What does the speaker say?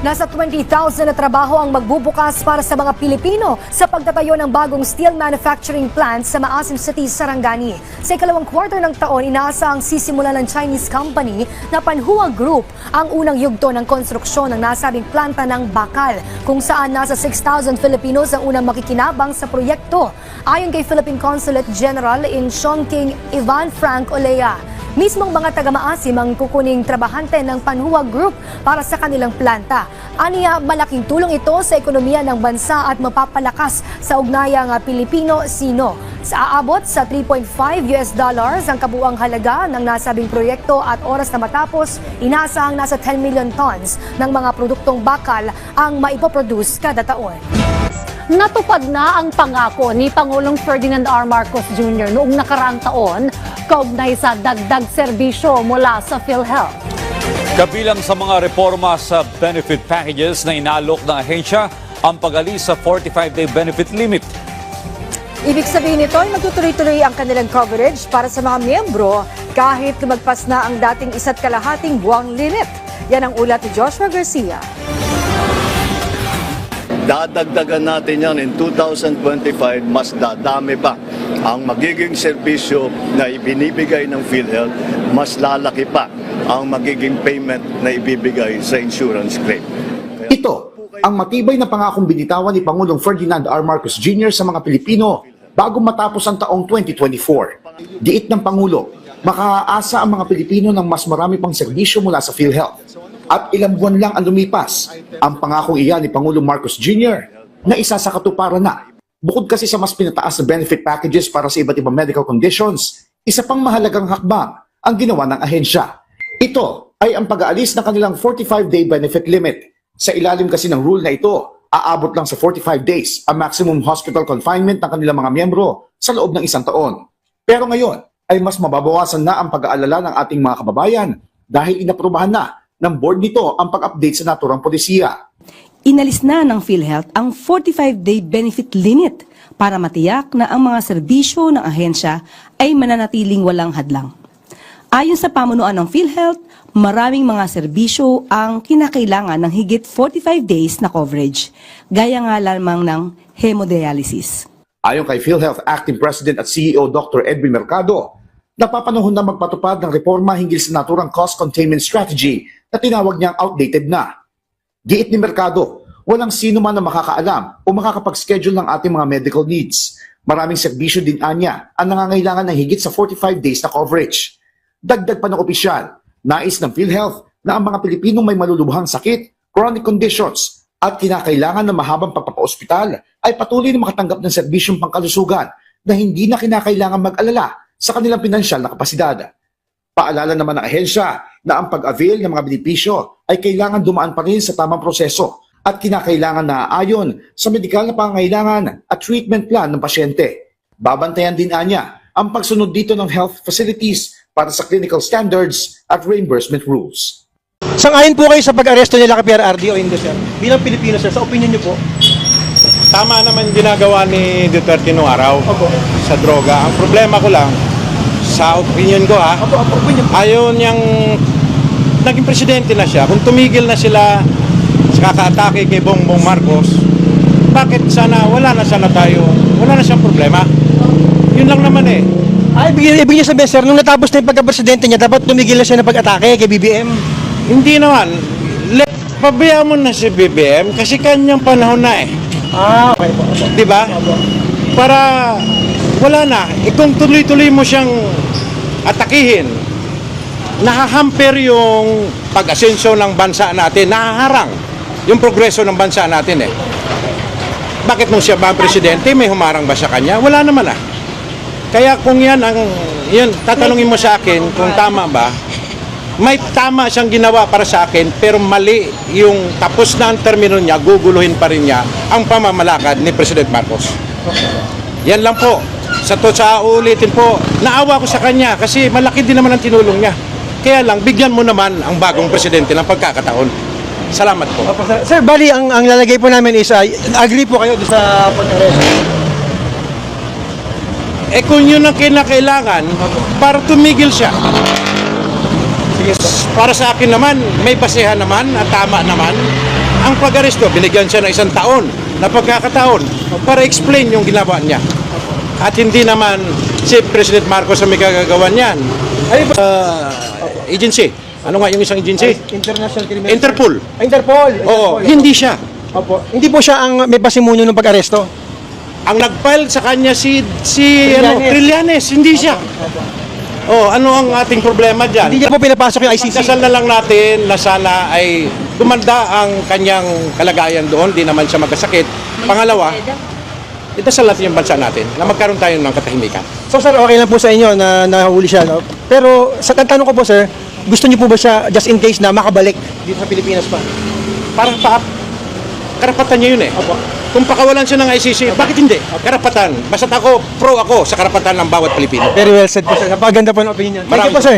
Nasa 20,000 na trabaho ang magbubukas para sa mga Pilipino sa pagtatayo ng bagong steel manufacturing plant sa Maasim City, Sarangani. Sa ikalawang quarter ng taon, inaasang sisimula ng Chinese company na Panhua Group ang unang yugto ng konstruksyon ng nasabing planta ng Bakal, kung saan nasa 6,000 Filipinos ang unang makikinabang sa proyekto. Ayon kay Philippine Consulate General in Chongqing, Ivan Frank Olea. Mismong mga taga-maasim ang kukuning trabahante ng Panhua Group para sa kanilang planta. Aniya, malaking tulong ito sa ekonomiya ng bansa at mapapalakas sa ugnayang ah, Pilipino-Sino. Sa aabot sa 3.5 US dollars ang kabuang halaga ng nasabing proyekto at oras na matapos, inaasahang nasa 10 million tons ng mga produktong bakal ang maipoproduce kada taon. Natupad na ang pangako ni Pangulong Ferdinand R. Marcos Jr. noong nakaraang taon kaugnay sa dagdag serbisyo mula sa PhilHealth. Kabilang sa mga reforma sa benefit packages na inalok ng ahensya ang pag-alis sa 45-day benefit limit. Ibig sabihin nito ay magtutuloy-tuloy ang kanilang coverage para sa mga miyembro kahit lumagpas na ang dating isa't kalahating buwang limit. Yan ang ulat ni Joshua Garcia. Dadagdagan natin yan in 2025, mas dadami pa ang magiging serbisyo na ibinibigay ng PhilHealth, mas lalaki pa ang magiging payment na ibibigay sa insurance claim. Ito ang matibay na pangakong binitawan ni Pangulong Ferdinand R. Marcos Jr. sa mga Pilipino bago matapos ang taong 2024. Diit ng Pangulo, makaaasa ang mga Pilipino ng mas marami pang serbisyo mula sa PhilHealth. At ilang buwan lang ang lumipas, ang pangakong iyan ni Pangulong Marcos Jr. na isa sa katuparan na. Bukod kasi sa mas pinataas na benefit packages para sa iba't ibang medical conditions, isa pang mahalagang hakbang ang ginawa ng ahensya. Ito ay ang pag-aalis ng kanilang 45-day benefit limit. Sa ilalim kasi ng rule na ito, aabot lang sa 45 days ang maximum hospital confinement ng kanilang mga miyembro sa loob ng isang taon. Pero ngayon ay mas mababawasan na ang pag-aalala ng ating mga kababayan dahil inaprubahan na ng board nito ang pag-update sa naturang polisiya. Inalis na ng PhilHealth ang 45-day benefit limit para matiyak na ang mga serbisyo ng ahensya ay mananatiling walang hadlang. Ayon sa pamunuan ng PhilHealth, maraming mga serbisyo ang kinakailangan ng higit 45 days na coverage, gaya nga lamang ng hemodialysis. Ayon kay PhilHealth Acting President at CEO Dr. Edwin Mercado, napapanahon na magpatupad ng reforma hinggil sa naturang cost containment strategy na tinawag niyang outdated na. Giit ni Mercado, walang sino man na makakaalam o makakapag-schedule ng ating mga medical needs. Maraming serbisyo din anya ang nangangailangan ng higit sa 45 days na coverage. Dagdag pa ng opisyal, nais ng PhilHealth na ang mga Pilipinong may malulubhang sakit, chronic conditions, at kinakailangan ng mahabang pagpapaospital ay patuloy na makatanggap ng serbisyong pangkalusugan na hindi na kinakailangan mag-alala sa kanilang pinansyal na kapasidad. Paalala naman ng ahensya na ang pag-avail ng mga benepisyo ay kailangan dumaan pa rin sa tamang proseso at kinakailangan na ayon sa medikal na pangangailangan at treatment plan ng pasyente. Babantayan din anya ang pagsunod dito ng health facilities para sa clinical standards at reimbursement rules. Sangayon po kayo sa pag-aresto nila kay PRRD o hindi, sir? Bilang Pilipino, sir, sa opinion niyo po? Tama naman yung ginagawa ni Duterte noong araw Opo. sa droga. Ang problema ko lang, sa opinion ko ha, Opo, opo, opinion niyang naging presidente na siya. Kung tumigil na sila sa kakaatake kay Bongbong Marcos, bakit sana wala na sana tayo, wala na siyang problema. Yun lang naman eh. Ay, ibig, ibig niyo sabihin, sir, nung natapos na yung pagka-presidente niya, dapat tumigil na siya ng pag-atake kay BBM. Hindi naman. Let, pabayaan mo na si BBM kasi kanyang panahon na eh. Ah, okay po. Opo. Di ba? Para wala na. Eh, kung tuloy-tuloy mo siyang atakihin, nahahamper yung pag-asensyo ng bansa natin, nahaharang yung progreso ng bansa natin eh. Bakit nung siya ba ang presidente, may humarang ba sa kanya? Wala naman ah. Kaya kung yan ang, yun, tatanungin mo sa akin kung tama ba, may tama siyang ginawa para sa akin, pero mali yung tapos na ang termino niya, guguluhin pa rin niya ang pamamalakad ni President Marcos. Yan lang po. Sa to sa ulitin po, naawa ko sa kanya kasi malaki din naman ang tinulong niya. Kaya lang, bigyan mo naman ang bagong presidente ng pagkakataon. Salamat po. Opo, sir. Sir, bali, ang, ang lalagay po namin is, uh, agree po kayo doon sa pag-arresto. Eh kung yun ang kinakailangan, para tumigil siya. Sige. Para sa akin naman, may basehan naman at tama naman. Ang pag-aresto, binigyan siya ng isang taon na pagkakataon para explain yung ginawa niya. At hindi naman si President Marcos ang may kagagawa niyan. Ay, uh, agency. Ano nga yung isang agency? International Criminal Interpol. Interpol. Oo, Interpol. hindi siya. Opo. Hindi po siya ang may pasimuno ng pag-aresto. Ang nag-file sa kanya si si ano, Trillanes. Trillanes, hindi siya. Oh, ano ang ating problema diyan? Hindi niya po pinapasok yung ICC. Dasal na lang natin na sana ay gumanda ang kanyang kalagayan doon, di naman siya magkasakit. Pangalawa, idasal natin yung bansa natin na magkaroon tayo ng katahimikan. So sir, okay lang po sa inyo na nahuli siya. No? Pero sa tanong ko po sir, gusto niyo po ba siya just in case na makabalik dito sa Pilipinas pa? Parang pa, karapatan niya yun eh. Kung pakawalan siya ng ICC, bakit hindi? Karapatan. Basta ako, pro ako sa karapatan ng bawat Pilipino. Very well said po sir. Napaganda po ng opinion. Thank you Maraming po sir.